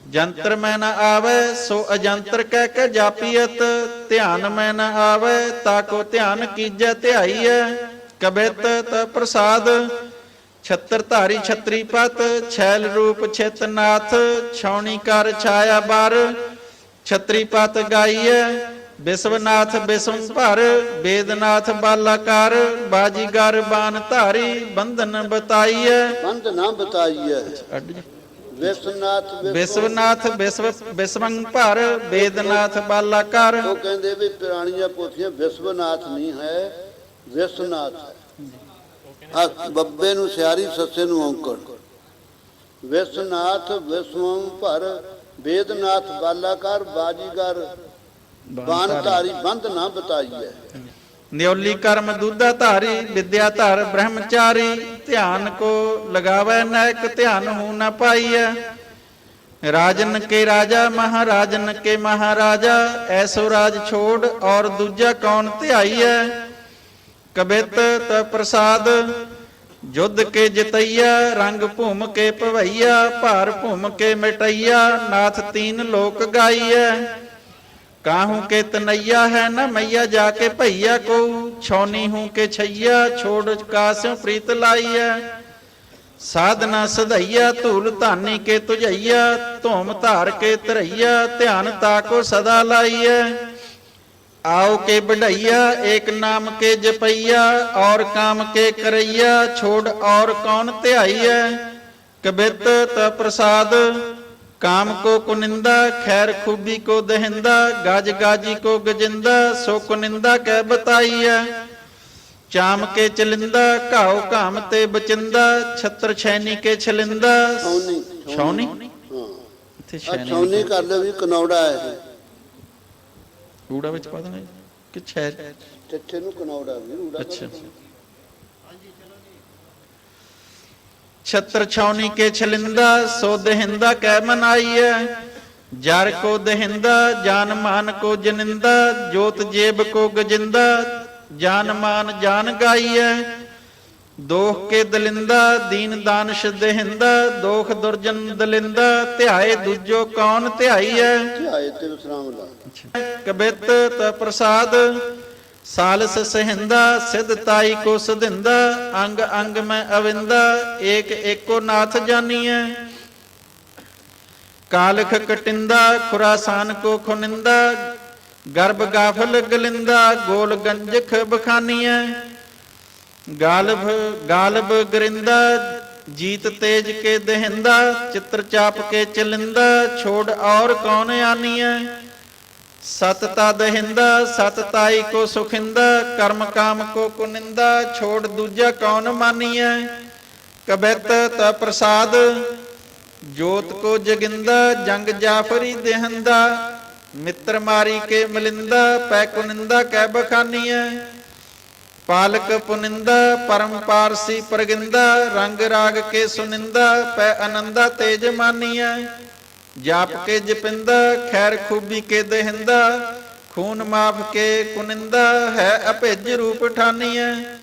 ਜੰਤਰ ਮੈਂ ਨ ਆਵੇ ਸੋ ਅਜੰਤਰ ਕਹਿ ਕੇ ਜਾਪੀਐਤ ਧਿਆਨ ਮੈਂ ਨ ਆਵੇ ਤਾ ਕੋ ਧਿਆਨ ਕੀਜੈ ਧਿਆਈਐ। ਕਬਿਤ ਤ ਪ੍ਰਸਾਦ ਛਤਰ ਧਾਰੀ ਛਤਰੀ ਪਤ ਛੈਲ ਰੂਪ ਛੇਤਨਾਥ ਛਾਉਣੀ ਕਰ ਛਾਇਆ ਬਰ। ਛਤਰੀ ਪਤ ਗਾਈਐ ਵਿਸ਼ਵਨਾਥ ਵਿਸ਼ਵ ਭਰ ਵੇਦਨਾਥ ਬਾਲਾਕਾਰ ਬਾਜੀਗਰ ਬਾਨ ਧਾਰੀ ਬੰਧਨ ਬਤਾਈਐ। ਬੰਦ ਨਾ ਬਤਾਈਐ। ਅੱਡ ਜੀ। ਵਿਸ਼ਵਨਾਥ ਵਿਸ਼ਵਨਾਥ ਵਿਸ਼ਵ ਵਿਸ਼ਵੰ ਭਰ ਵੇਦਨਾਥ ਬਾਲਾਕਾਰ ਉਹ ਕਹਿੰਦੇ ਵੀ ਪੁਰਾਣੀਆਂ ਪੋਥੀਆਂ ਵਿਸ਼ਵਨਾਥ ਨਹੀਂ ਹੈ ਵਿਸ਼ਵਨਾਥ ਹੈ। ਆ ਬੱਬੇ ਨੂੰ ਸਿਆਰੀ ਸੱਸੇ ਨੂੰ ਔਂਕੜ ਵਿਸ਼ਵਨਾਥ ਵਿਸ਼ਵੰ ਭਰ ਵੇਦਨਾਥ ਬਾਲਾਕਾਰ ਬਾਜੀਗਰ ਬਾਨ ਧਾਰੀ। ਬੰਦ ਨਾ ਬਤਾਈਐ ਨਿਉਲੀ ਕਰਮ ਦੁੱਧਾ ਧਾਰੀ, ਵਿਦਿਆ ਧਾਰ ਬ੍ਰਹਮਚਾਰੀ, ਧਿਆਨ ਕੋ ਲਗਾਵੈ ਨਾਇਕ ਧਿਆਨ ਹੂ ਨਾ ਪਾਈਐ। ਰਾਜਨ ਕੇ ਰਾਜਾ, ਮਹਾਰਾਜਨ ਕੇ ਮਹਾਰਾਜਾ, ਐਸੋ ਰਾਜ ਛੋੜ ਔਰ ਦੂਜਾ ਕੌਣ ਧਿਆਈਐ? ਕਬਿਤ ਤ ਪ੍ਰਸਾਦ, ਜੁਧ ਕੇ ਜਿਤਈਆ ਰੰਗ ਭੂਮ ਕੇ ਭਵਈਆ ਭਾਰ ਭੂਮ ਕੇ ਮਿਟਈਆ ਨਾਥ ਤੀਨ ਲੋਕ ਗਾਈਐ। ਕਾਹੂ ਕੇ ਤਨਈਆ ਹੈ ਨਾ ਮਈਆ ਜਾ ਕੇ ਭਈਆ ਕੋ ਛੌਨੀ ਹੂੰ ਕੇ ਛਈਆ? ਛੋੜ ਕਾਸਿਓ ਪ੍ਰੀਤ ਲਾਈਐ? ਸਾਧਨਾ ਸਧਈਆ, ਧੂਲ ਧਾਨੀ ਕੇ ਤੁਝਈਆ, ਧੂਮ ਧਾਰ ਕੇ ਧਰਈਆ, ਧਿਆਨ ਤਾਕੋ ਸਦਾ ਲਾਈਐ। ਆਓ ਕੇ ਬਢਈਆ ਏਕ ਨਾਮ ਕੇ ਜਪਈਆ, ਔਰ ਕਾਮ ਕੇ ਕਰਈਆ, ਛੋੜ ਔਰ ਕੌਣ ਧਿਆਈਐ? ਕਬਿਤ ਤ ਪ੍ਰਸਾਦ ਕਾਮ ਕੋ ਕੁਨਿੰਦਾ ਖੈਰ ਖੂਬੀ ਕੋ ਦਹਿੰਦਾ ਗਜ ਗਾਜੀ ਕੋ ਗਜਿੰਦਾ ਸੋ ਕੁਨਿੰਦਾ ਕਹਿ ਬਤਾਈਐ। ਚਾਮ ਕੇ ਚਲਿੰਦਾ ਘਾਉ ਘਾਮ ਤੇ ਬਚਿੰਦਾ ਛਤਰ ਛੈਨੀ ਕੇ ਛਲਿੰਦਾ। ਛੌਣੀ ਹਾਂ। ਇੱਥੇ ਛੈਨੀ ਛੌਣੀ ਕਰ ਲਓ ਵੀ ਕਨੌੜਾ ਹੈ ਰੂੜਾ ਵਿੱਚ ਪਾ ਦੇਣਾ ਕਿ ਛੈ ਟੱਠੇ ਨੂੰ ਕਨੌੜਾ ਵੀ ਰੂੜਾ ਅੱਛਾ ਛਤਰ ਛਾਉਣੀ ਕੇ ਛਲਿੰਦਾ ਸੋ ਦਹਿੰਦਾ ਕਹਿ ਮਨਾਈਐ। ਜਰ ਕੋ ਦਹਿੰਦਾ ਜਾਨ ਮਾਨ ਕੋ ਜਨਿੰਦਾ ਜੋਤ ਜੇਬ ਕੋ ਗਜਿੰਦਾ ਜਾਨ ਮਾਨ ਜਾਨ ਗਾਈਐ। ਦੋਖ ਕੇ ਦਲਿੰਦਾ ਦੀਨ ਦਾਨਸ਼ ਦਹਿੰਦਾ ਦੋਖ ਦੁਰਜਨ ਦਲਿੰਦਾ ਧਿਆਏ ਦੂਜੋ ਕੌਣ ਧਿਆਈਐ। ਧਿਆਏ ਤੇ ਵਿਸਰਾਮ ਲਾ। ਕਬਿਤ ਤ ਪ੍ਰਸਾਦ ਸਾਲਸ ਸਹਿੰਦਾ, ਸਿਧ ਤਾਈ ਕੋ ਸਧਿੰਦਾ ਅੰਗ ਅੰਗ ਮੈਂ ਅਵਿੰਦਾ, ਏਕ ਏਕੋ ਨਾਥ ਜਾਨੀਐ। ਕਾਲਖ ਕਟਿੰਦਾ, ਖੁਰਾਸਾਨ ਕੋ ਖੁਨਿੰਦਾ, ਗਰਭ ਗਾਫਲ ਗਲਿੰਦਾ, ਗੋਲ ਗੰਜਖ ਬਖਾਨੀਐ। ਗਾਲਬ ਗਾਲਬ ਗਰਿੰਦਾ, ਜੀਤ ਤੇਜ ਕੇ ਦਹਿੰਦਾ, ਚਿੱਤਰ ਚਾਪ ਕੇ ਚਲਿੰਦਾ, ਛੋੜ ਔਰ ਕੌਣ ਆਨੀਐ। ਸਤ ਤਦ ਹਿੰਦਾ, ਸਤ ਤਾਈ ਕੋ ਸੁਖਿੰਦਾ ਕਰਮ ਕਾਮ ਕੋ ਕੁਨਿੰਦਾ ਛੋੜ ਦੂਜਾ ਕੌਣ ਮਾਨੀਐ? ਕਬਿਤ ਤ ਪ੍ਰਸਾਦ, ਜੋਤ ਕੋ ਜਗਿੰਦਾ, ਜੰਗ ਜਾਫਰੀ ਦੇਹੰਦਾ, ਮਿੱਤਰ ਮਾਰੀ ਕੇ ਮਲਿੰਦਾ, ਪੈ ਕੁਨਿੰਦਾ ਕਹਿ ਬਖਾਨੀਐ? ਪਾਲਕ ਪੁਨਿੰਦਾ, ਪਰਮ ਪਾਰਸੀ ਪ੍ਰਗਿੰਦਾ, ਰੰਗ ਰਾਗ ਕੇ ਸੁਨਿੰਦਾ, ਪੈ ਆਨੰਦਾ ਤੇਜ ਮਾਨੀਐ? ਜਾਪ ਕੇ ਜਪਿੰਦਾ, ਖੈਰ ਖੂਬੀ ਕੇ ਦਹਿੰਦਾ, ਖੂਨ ਮਾਫ ਕੇ ਕੁਨਿੰਦਾ, ਹੈ ਅਭਿਜ ਰੂਪ ਠਾਨੀਐ।